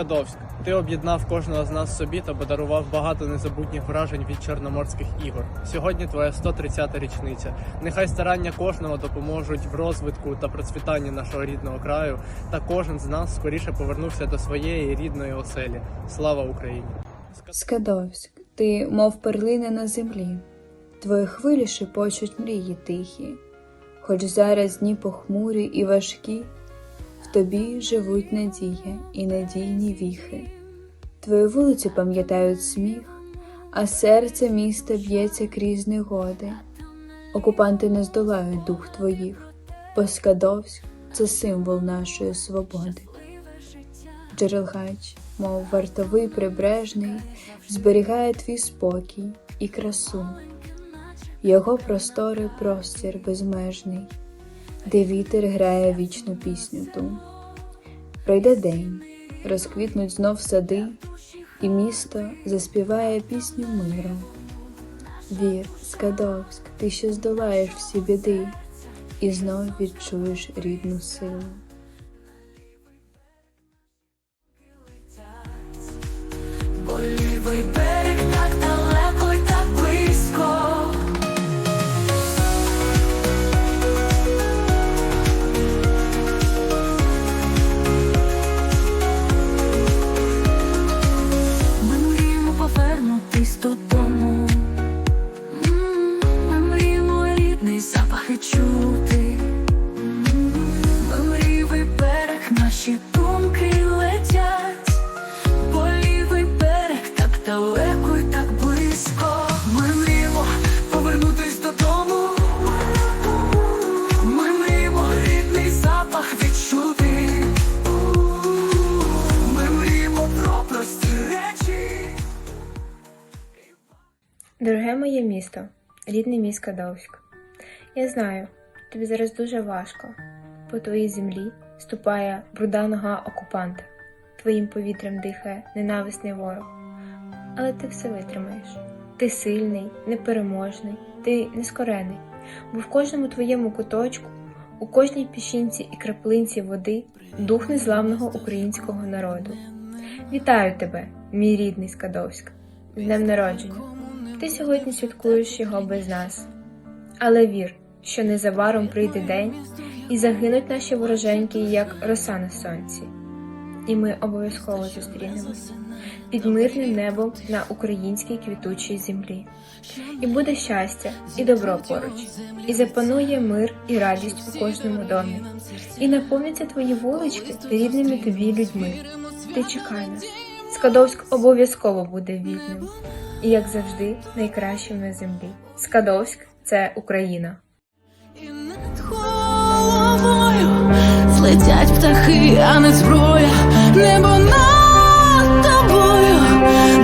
Скадовськ, ти об'єднав кожного з нас собі та подарував багато незабутніх вражень від чорноморських ігор. Сьогодні твоя 130-та річниця. Нехай старання кожного допоможуть в розвитку та процвітанні нашого рідного краю, та кожен з нас скоріше повернувся до своєї рідної оселі. Слава Україні! Скадовськ, ти, мов перлина на землі, твої хвилі шепочуть мрії тихі, хоч зараз дні похмурі і важкі, тобі живуть надія і надійні віхи. Твої вулиці пам'ятають сміх, а серце міста б'ється крізь негоди. Окупанти не здолають дух твоїх, бо Скадовськ це символ нашої свободи. Джерелгач, мов вартовий прибережний, зберігає твій спокій і красу. Його простори простір безмежний, де вітер грає вічну пісню ту. Пройде день, розквітнуть знов сади, і місто заспіває пісню миру. Вір, Скадовськ, ти ще здолаєш всі біди, і знов відчуєш рідну силу. Дороге моє місто, рідний мій Скадовськ. Я знаю, тобі зараз дуже важко. По твоїй землі ступає бруда нога окупанта, твоїм повітрям дихає ненависний ворог. Але ти все витримаєш. Ти сильний, непереможний, ти нескорений, бо в кожному твоєму куточку, у кожній піщинці і краплинці води дух незламного українського народу. Вітаю тебе, мій рідний Скадовськ, з днем народження. Ти сьогодні святкуєш його без нас. Але вір, що незабаром прийде день і загинуть наші вороженьки, як роса на сонці. І ми обов'язково зустрінемось під мирним небом на українській квітучій землі. І буде щастя і добро поруч, і запанує мир і радість у кожному домі, і наповняться твої вулички рідними тобі людьми. Ти чекай нас. Скадовськ обов'язково буде вільним і, як завжди, найкращим на землі. Скадовськ це Україна. І над головою злетять птахи, а не зброя, небо над тобою,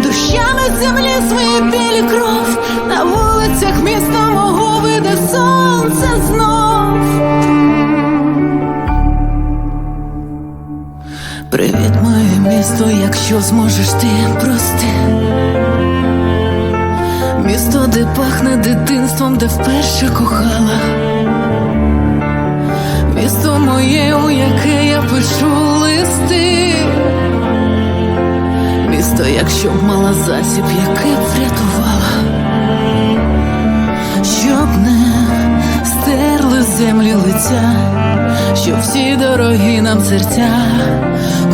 дощами з землі свої білі кров, на вулицях міста мого вийде сонце знов. Привіт, моє місто, якщо зможеш ти прости. Місто, де пахне дитинством, де вперше кохала. Місто моє, у яке я пишу листи. Місто, якщо б мала засіб, яке б врятувала, щоб не стерли землі лиця, щоб всі дорогі нам серця,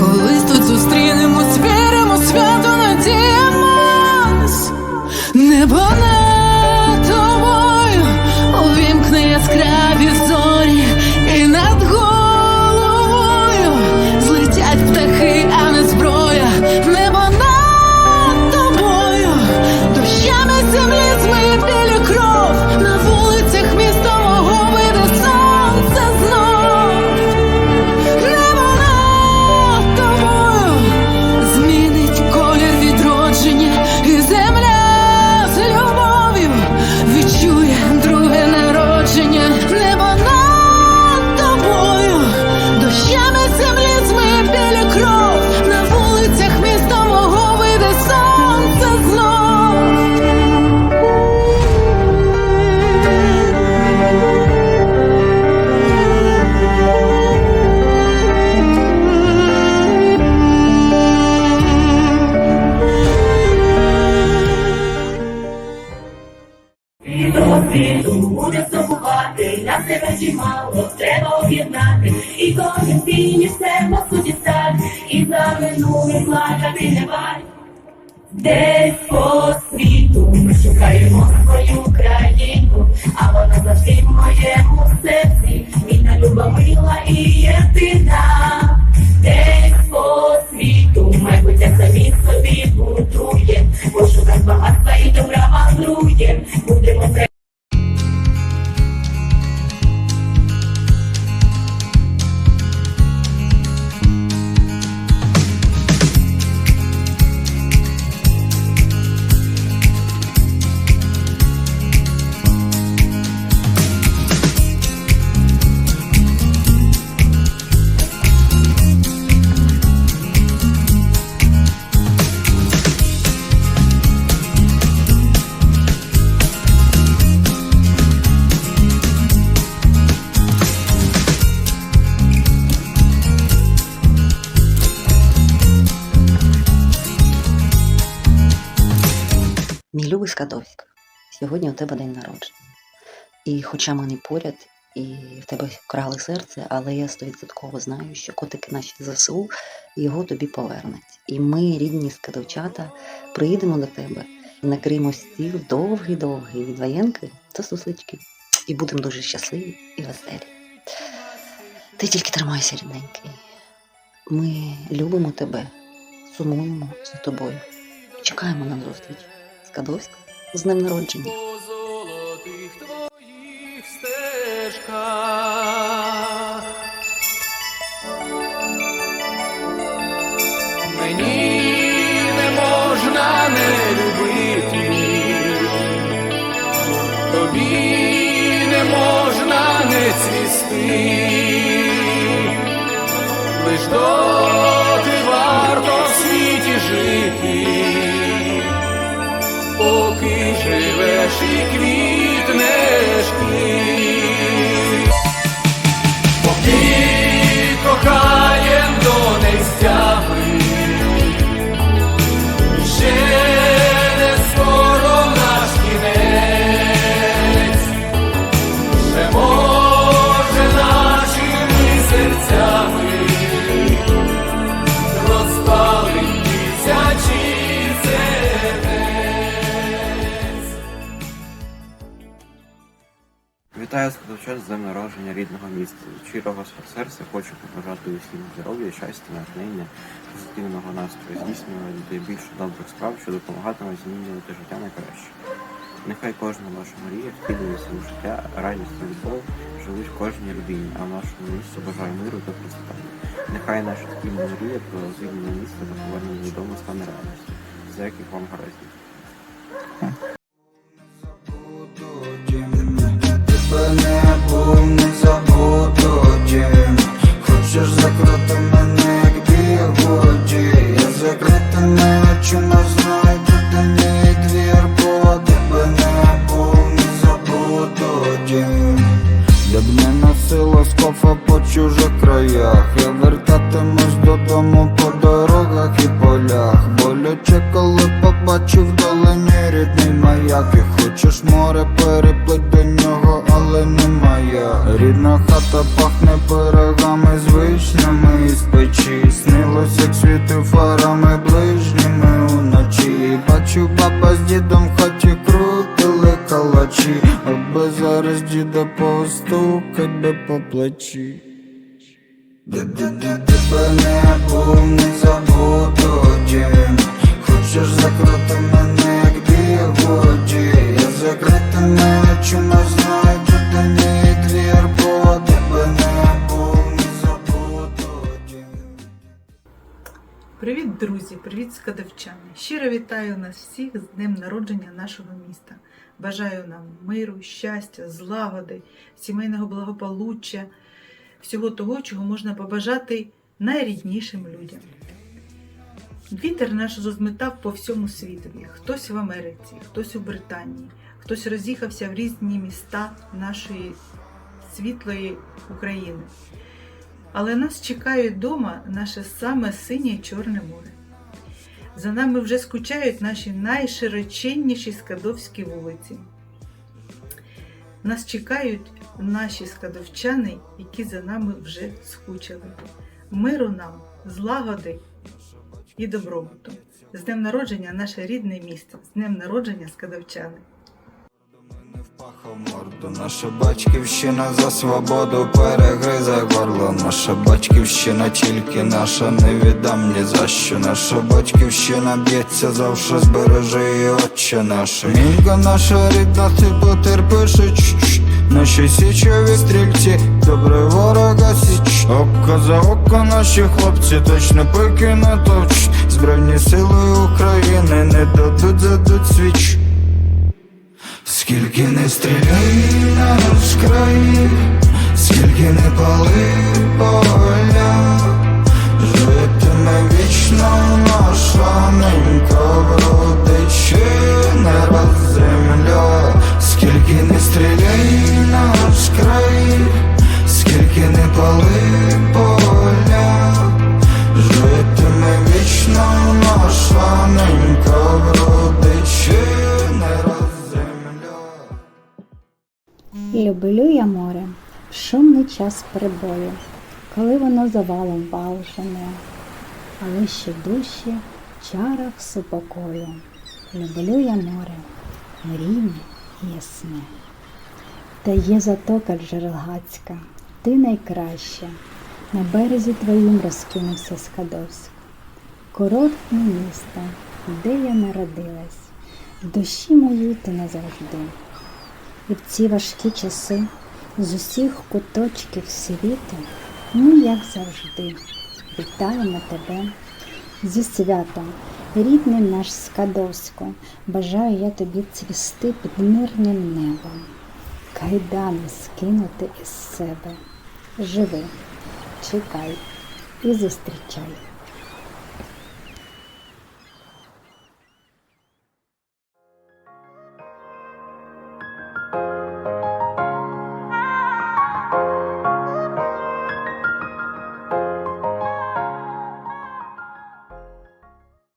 колись тут зустрінемось, минуле плакати не варт. Десь по світу ми шукаємо свою країну, а вона завжди в моєму серці, вільна люба мила і єдина. Десь по світу майбуття самі собі будує, пошуках багатства і добра мандрує, будемо Мій любий Скадовськ, сьогодні у тебе день народження. І хоча ми не поряд, і в тебе крали серце, але я стовідсотково знаю, що котики наші ЗСУ його тобі повернуть. І ми, рідні скадовчата, приїдемо до тебе і накриємо стіл довгий-довгий від воєнки до суслички. І будемо дуже щасливі і веселі. Ти тільки тримайся, рідненький. Ми любимо тебе, сумуємо за тобою. Чекаємо на зустріч. Скадовськ з днем народження. Мені не можна не любити, тобі не можна не цвісти, лиш доки שייכויט נשקי з днем народження рідного міста. Щирого серця хочу побажати усім здоров'я, щастя, натхнення, позитивного настрою, здійснювати більше добрих справ, що допомагатимуть змінювати життя на краще. Нехай кожна ваша мрія втілюється в життя, радість і любов живуть в кожній людині, а в нашому місті бажаю миру та процвітання. Нехай наша спільна мрія про звільнення міста та повернення додому стане реальністю. За яких вам гараздів. Рідна хата пахне пирогами з вишнями. Із печі Снилось, як світи фарами ближніми. Уночі Бачу, баба з дідом в хаті крутили калачі. Аби зараз діда постукать би по плечі. Тебе не був, не забуду дім. Хочеш закрити мене, друзі! Привіт, скадовчани! Щиро вітаю нас всіх з днем народження нашого міста. Бажаю нам миру, щастя, злагоди, сімейного благополуччя, всього того, чого можна побажати найріднішим людям. Вітер наш розметав по всьому світові. Хтось в Америці, хтось у Британії, хтось роз'їхався в різні міста нашої світлої України. Але нас чекає вдома наше саме синє чорне море. За нами вже скучають наші найшироченніші скадовські вулиці. Нас чекають наші скадовчани, які за нами вже скучили. Миру нам, злагоди і добробуту. З днем народження наше рідне місто, з днем народження скадовчани. Морду, наша батьківщина за свободу перегризе горло. Наша батьківщина тільки наша, не віддам ні за що. Наша батьківщина б'ється завше, збережи її, отче наша. Мінька наша рідна, ти потерпиш. Наші січові стрільці, добре ворога січ. Око за око наші хлопці точно пики натовч. Збройні сили України не дадуть задуть свіч. Скільки не стріляй на наш Люблю я море в шумний час прибою, коли воно завалом валжене, але ще душі в чарах супокою. Люблю я море, рівне і ясне. Та є затока Джерелгацька, ти найкраща, на березі твоїм розкинувся Скадовськ. Курортне місто, де я народилась, в душі моїй ти назавжди. І в ці важкі часи з усіх куточків світу, ми, як завжди, вітаємо тебе зі святом, рідний наш Скадовсько, бажаю я тобі цвісти під мирним небом, кайдани скинути із себе. Живи, чекай і зустрічай.